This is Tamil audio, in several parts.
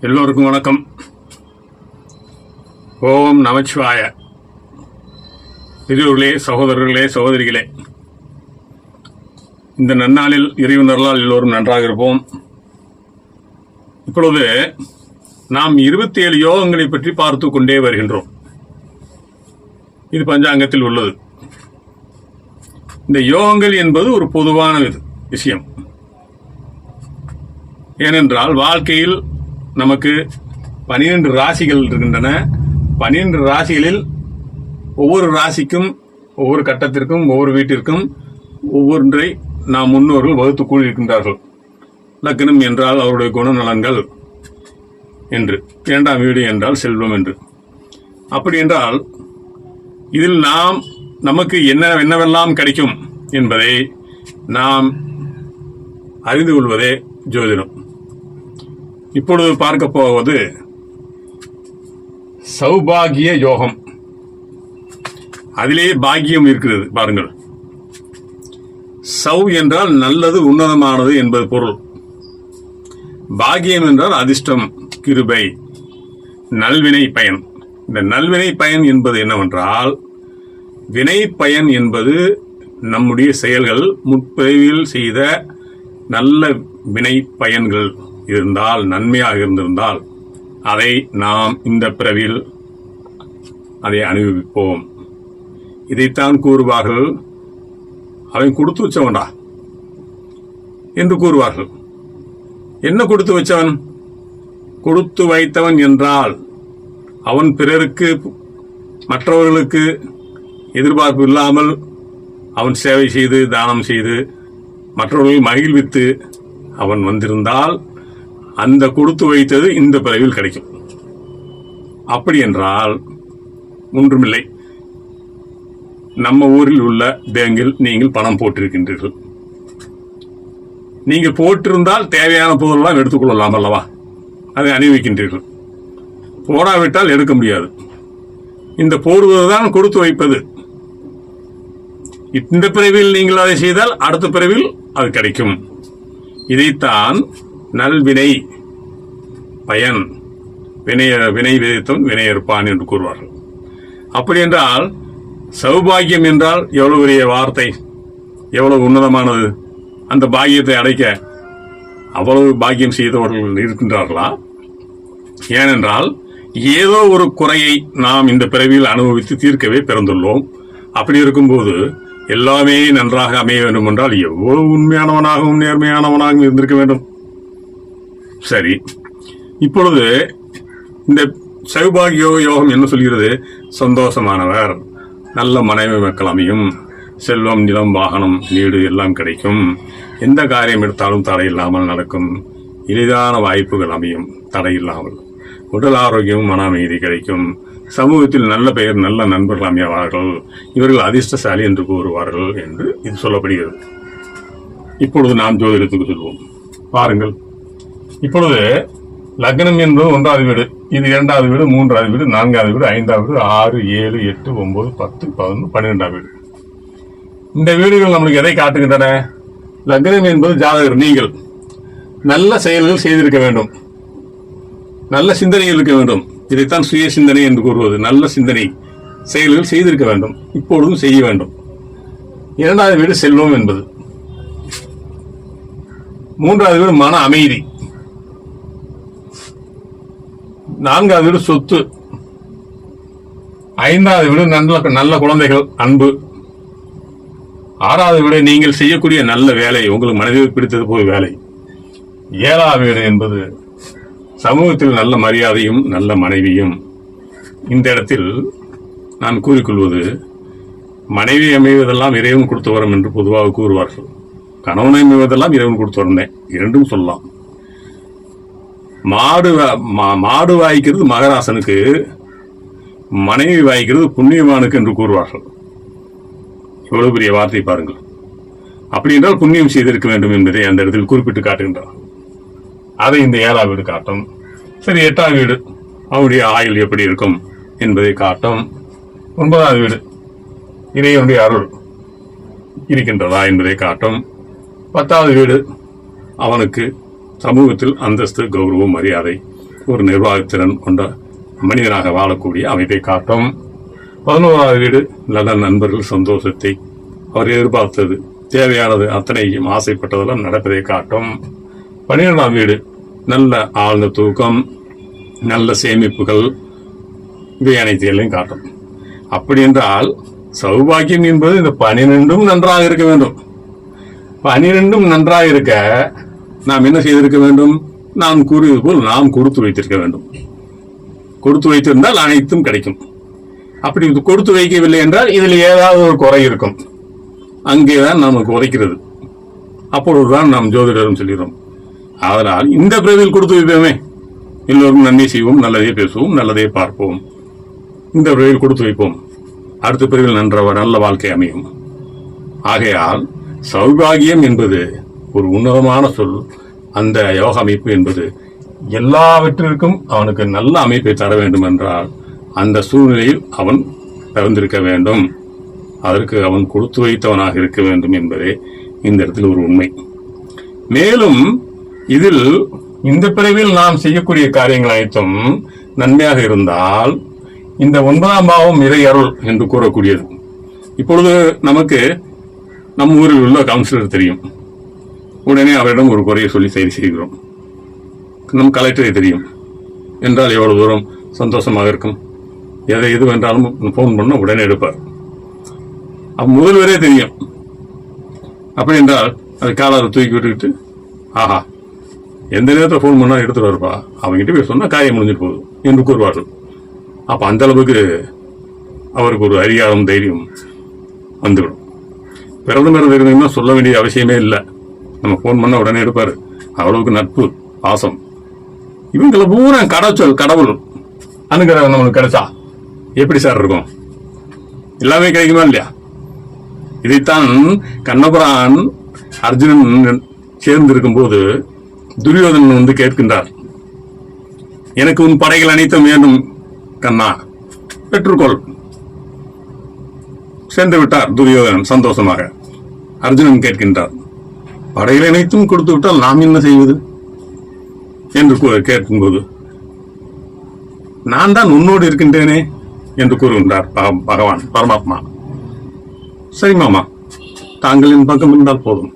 எல்லோருக்கும் வணக்கம். ஓம் நமச்சிவாய. பெரியோர்களே சகோதரர்களே சகோதரிகளே இந்த நன்னாளில் இறைவனர்களால் எல்லோரும் நன்றாக இருப்போம். இப்பொழுது நாம் இருபத்தி ஏழு யோகங்களை பற்றி பார்த்து கொண்டே வருகின்றோம். இது பஞ்சாங்கத்தில் உள்ளது. இந்த யோகங்கள் என்பது ஒரு பொதுவான இது விஷயம். ஏனென்றால் வாழ்க்கையில் நமக்கு பனிரெண்டு ராசிகள் இருக்கின்றன. பனிரெண்டு ராசிகளில் ஒவ்வொரு ராசிக்கும் ஒவ்வொரு கட்டத்திற்கும் ஒவ்வொரு வீட்டிற்கும் ஒவ்வொன்றை நாம் முன்னோர்கள் வகுத்து கூறியிருக்கின்றார்கள். லக்னம் என்றால் அவருடைய குணநலன்கள் என்று. இரண்டாம் வீடு என்றால் செல்வம் என்று. அப்படி என்றால் இதில் நாம் நமக்கு என்ன என்னவெல்லாம் கிடைக்கும் என்பதை நாம் அறிந்து கொள்வதே ஜோதிடம். இப்பொழுது பார்க்க போவது சௌபாகிய யோகம். அதிலே பாக்கியம் இருக்கிறது பாருங்கள். சௌ என்றால் நல்லது உன்னதமானது என்பது பொருள். பாக்கியம் என்றால் அதிர்ஷ்டம் கிருபை நல்வினை பயன். இந்த நல்வினை பயன் என்பது என்னவென்றால் வினை பயன் என்பது நம்முடைய செயல்கள் முற்பிறவியில் செய்த நல்ல வினை பயன்கள். இருந்தால் நன்மையாக இருந்திருந்தால் அதை நாம் இந்த பிறவில் அதை அனுபவிப்போம். இதைத்தான் கூறுவார்கள் அவன் கொடுத்து வச்சவன்டா? என்று கூறுவார்கள். என்ன கொடுத்து வச்சவன் கொடுத்து வைத்தவன் என்றால் அவன் பிறருக்கு மற்றவர்களுக்கு எதிர்பார்ப்பு இல்லாமல் அவன் சேவை செய்து தானம் செய்து மற்றவர்களை மகிழ்வித்து அவன் வந்திருந்தால் அந்த கொடுத்து வைத்தது இந்த பிறவில் கிடைக்கும். அப்படி என்றால் ஒன்றுமில்லை. நம்ம ஊரில் உள்ள பேங்கில் நீங்கள் பணம் போட்டிருக்கின்றீர்கள். நீங்கள் போட்டிருந்தால் தேவையான பொருளெல்லாம் எடுத்துக்கொள்ளலாம் அல்லவா? அதை அணிவிக்கின்றீர்கள். போடாவிட்டால் எடுக்க முடியாது. இந்த போடுவதுதான் கொடுத்து வைப்பது. இந்த பிறவில் நீங்கள் அதை செய்தால் அடுத்த பிறவில் அது கிடைக்கும். இதைத்தான் நல்வினை பயன் வினைய வினை விதித்தவன் வினையறுப்பான் என்று கூறுவார்கள். அப்படி என்றால் சௌபாகியம் என்றால் எவ்வளவு பெரிய வார்த்தை எவ்வளவு உன்னதமானது? அந்த பாக்கியத்தை அடைக்க அவ்வளவு பாக்கியம் செய்தவர்கள் இருக்கின்றார்களா? ஏனென்றால் ஏதோ ஒரு குறையை நாம் இந்த பிறவியில் அனுபவித்து தீர்க்கவே பிறந்துள்ளோம். அப்படி இருக்கும்போது எல்லாமே நன்றாக அமைய வேண்டும் என்றால் எவ்வளவு உண்மையானவனாகவும் நேர்மையானவனாகவும் இருந்திருக்க வேண்டும். சரி. இப்பொழுது இந்த சௌபாகிய யோகம் என்ன சொல்கிறது? சந்தோஷமானவர். நல்ல மனைவி மக்கள் அமையும். செல்வம் நிலம் வாகனம் வீடு எல்லாம் கிடைக்கும். எந்த காரியம் எடுத்தாலும் தடை இல்லாமல் நடக்கும். எளிதான வாய்ப்புகள் அமையும். தடை இல்லாமல். உடல் ஆரோக்கியம் மன அமைதி கிடைக்கும். சமூகத்தில் நல்ல பெயர் நல்ல நண்பர்கள் அமையவார்கள் இவர்கள் அதிர்ஷ்டசாலி என்று கூறுவார்கள் என்று இது சொல்லப்படுகிறது. இப்பொழுது நாம் ஜோதிடத்துக்கு சொல்வோம். பாருங்கள். இப்பொழுது லக்னம் என்பது ஒன்றாவது வீடு இது இரண்டாவது வீடு மூன்றாவது வீடு நான்காவது வீடு ஐந்தாவது வீடு ஆறு ஏழு எட்டு ஒன்பது பத்து பதினொன்று பன்னிரெண்டாவது வீடு. இந்த வீடுகள் நம்மளுக்கு எதை காட்டுகின்றன? லக்னம் என்பது ஜாதகர் நீங்கள். நல்ல செயல்கள் செய்திருக்க வேண்டும். நல்ல சிந்தனைகள் இருக்க வேண்டும். இதைத்தான் சுய சிந்தனை என்று கூறுவது. நல்ல சிந்தனை செயல்கள் செய்திருக்க வேண்டும். இப்பொழுதும் செய்ய வேண்டும். இரண்டாவது வீடு செல்வம் என்பது. மூன்றாவது வீடு மன அமைதி. நான்காவது வீடு சொத்து. ஐந்தாவது வீடு நல்ல நல்ல குழந்தைகள் அன்பு. ஆறாவது வீடு நீங்கள் செய்யக்கூடிய நல்ல வேலை உங்களுக்கு மனதில் பிடித்தது போய் வேலை. ஏழாவது வீடு என்பது சமூகத்தில் நல்ல மரியாதையும் நல்ல மனைவியும். இந்த இடத்தில் நான் கூறிக்கொள்வது மனைவி அமைவதெல்லாம் இறைவன் கொடுத்து வரும் என்று பொதுவாக கூறுவார்கள். கணவனை அமைவதெல்லாம் இறைவன் கொடுத்து வரந்தேன் இரண்டும் சொல்லலாம். மாடு வா- மா- மாடு வாய்க்கிறது மகராசனுக்கு மனைவி வாய்க்கிறது புண்ணியவானுக்கு என்று கூறுவார்கள். எவ்வளவு பெரிய வார்த்தை பாருங்கள். அப்படி என்றால் புண்ணியம் செய்திருக்க வேண்டும் என்பதை அந்த இடத்தில் குறிப்பிட்டு காட்டுகின்றார். அதை இந்த ஏழாம் வீடு காட்டும் சரி எட்டாம் வீடு அவருடைய ஆயுள் எப்படி இருக்கும் என்பதை காட்டும். ஒன்பதாவது வீடு இறைவனுடைய அருள் இருக்கின்றதா என்பதை காட்டும். பத்தாவது வீடு அவனுக்கு சமூகத்தில் அந்தஸ்து கௌரவம் மரியாதை ஒரு நிர்வாகத்திறன் கொண்ட மனிதனாக வாழக்கூடிய அமைப்பை காட்டும். பதினோராவது வீடு நல்ல நண்பர்கள் சந்தோஷத்தை அவர் எதிர்பார்த்தது. தேவையானது அத்தனையும் ஆசைப்பட்டதெல்லாம் நடப்பதை காட்டும். பன்னிரெண்டாம் வீடு நல்ல ஆழ்ந்த தூக்கம் நல்ல சேமிப்புகள் இவை அனைத்தையும் காட்டும். அப்படி என்றால் சௌபாகியம் என்பது இந்த பனிரெண்டும் நன்றாக இருக்க வேண்டும். பனிரெண்டும் நன்றாக இருக்க நாம் என்ன செய்திருக்க வேண்டும்? நான் கூறியது போல் நாம் கொடுத்து வைத்திருக்க வேண்டும். கொடுத்து வைத்திருந்தால் அனைத்தும் கிடைக்கும். அப்படி இது கொடுத்து வைக்கவில்லை என்றால் இதில் ஏதாவது ஒரு குறை இருக்கும். அங்கே தான் நமக்கு உரைக்கிறது அப்பொழுதுதான் நாம் ஜோதிடரும் சொல்கிறோம். அதனால் இந்த பிறவியில் கொடுத்து வைப்போமே. எல்லோரும் நன்மை செய்வோம் நல்லதே பேசுவோம் நல்லதே பார்ப்போம். இந்த பிறவியில் கொடுத்து வைப்போம். அடுத்த பிரிவில் நன்ற நல்ல வாழ்க்கை அமையும். ஆகையால் சௌபாகியம் என்பது ஒரு உன்னதமான சொல். அந்த யோக அமைப்பு என்பது எல்லாவற்றிற்கும் அவனுக்கு நல்ல அமைப்பை தர வேண்டும் என்றால் அந்த சூழ்நிலையில் அவன் பிறந்திருக்க வேண்டும். அதற்கு அவன் கொடுத்து வைத்தவனாக இருக்க வேண்டும் என்பதே இந்த இடத்தில் ஒரு உண்மை. மேலும் இதில் இந்த பிறவில் நாம் செய்யக்கூடிய காரியங்கள் அனைத்தும் நன்மையாக இருந்தால் இந்த ஒன்பதாம் பாவம் இறை அருள் என்று கூறக்கூடியது. இப்பொழுது நமக்கு நம் ஊரில் உள்ள கவுன்சிலர் தெரியும். உடனே அவரிடம் ஒரு குறையை சொல்லி சரி செய்கிறோம். நம் கலெக்டரை தெரியும். என்றால் எவ்வளவு தூரம் சந்தோஷமாக இருக்கும்? எதை எது வேண்டாலும் ஃபோன் பண்ண உடனே எடுப்பார். அப்போ முதல்வரே தெரியும். அப்படி என்றால் அது காலாரை தூக்கி விட்டுக்கிட்டு ஆஹா எந்த நேரத்தில் ஃபோன் பண்ணால் எடுத்துகிட்டு வருப்பா அவங்ககிட்ட போய் சொன்னால் காயம் முடிஞ்சிட்டு போகுது என்று கூறுவார்கள். அப்போ அந்த அளவுக்கு அவருக்கு ஒரு அதிகாரம் தைரியம் வந்துவிடும். பிரதமர் இருந்தீங்கன்னா சொல்ல வேண்டிய அவசியமே இல்லை. நம்ம ஃபோன் பண்ண உடனே எடுப்பாரு. அவ்வளவுக்கு நட்பு பாசம். இவங்களை பூரா கடச்சொல் கடவுள் அனுகிரகம் நம்மளுக்கு கிடைச்சா எப்படி சார் இருக்கும்? எல்லாமே கிடைக்குமா இல்லையா? இதைத்தான் கண்ணபுரான் அர்ஜுனன் சேர்ந்திருக்கும் போது துரியோதனன் வந்து கேட்கின்றார். எனக்கு உன் படைகள் அனைத்தும் வேண்டும் கண்ணா. பெற்றுக்கொள். சென்று விட்டார் துரியோதனன் சந்தோஷமாக. அர்ஜுனன் கேட்கின்றார். படையில் அனைத்தும் கொடுத்து விட்டால் நாம் என்ன செய்வது? என்று கூ- கேட்கும்போது நான் தான் உன்னோடு இருக்கின்றேனே என்று கூறுகின்றார் பக- பகவான் பரமாத்மா. சரி மாமா தாங்கள் என் பக்கம் இருந்தால் போதும்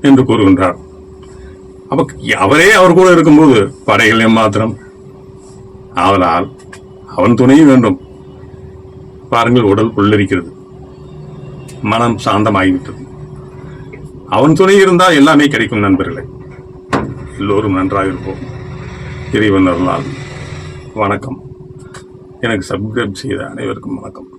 என்று கூறுகின்றார். அப்ப அவரே அவர் கூட இருக்கும்போது படைகள் எம்மாத்திரம் ஆவலால் அவன் துணையும் வேண்டும். பாருங்கள் உடல் உள்ளிருக்கிறது. மனம் சாந்தமாகிவிட்டது. அவன் துணை இருந்தால் எல்லாமே கிடைக்கும் நண்பர்களே. எல்லோரும் நன்றாக இருப்போம். இறைவன் அருளால். வணக்கம். எனக்கு சப்ஸ்கிரைப் செய்த அனைவருக்கும் வணக்கம்.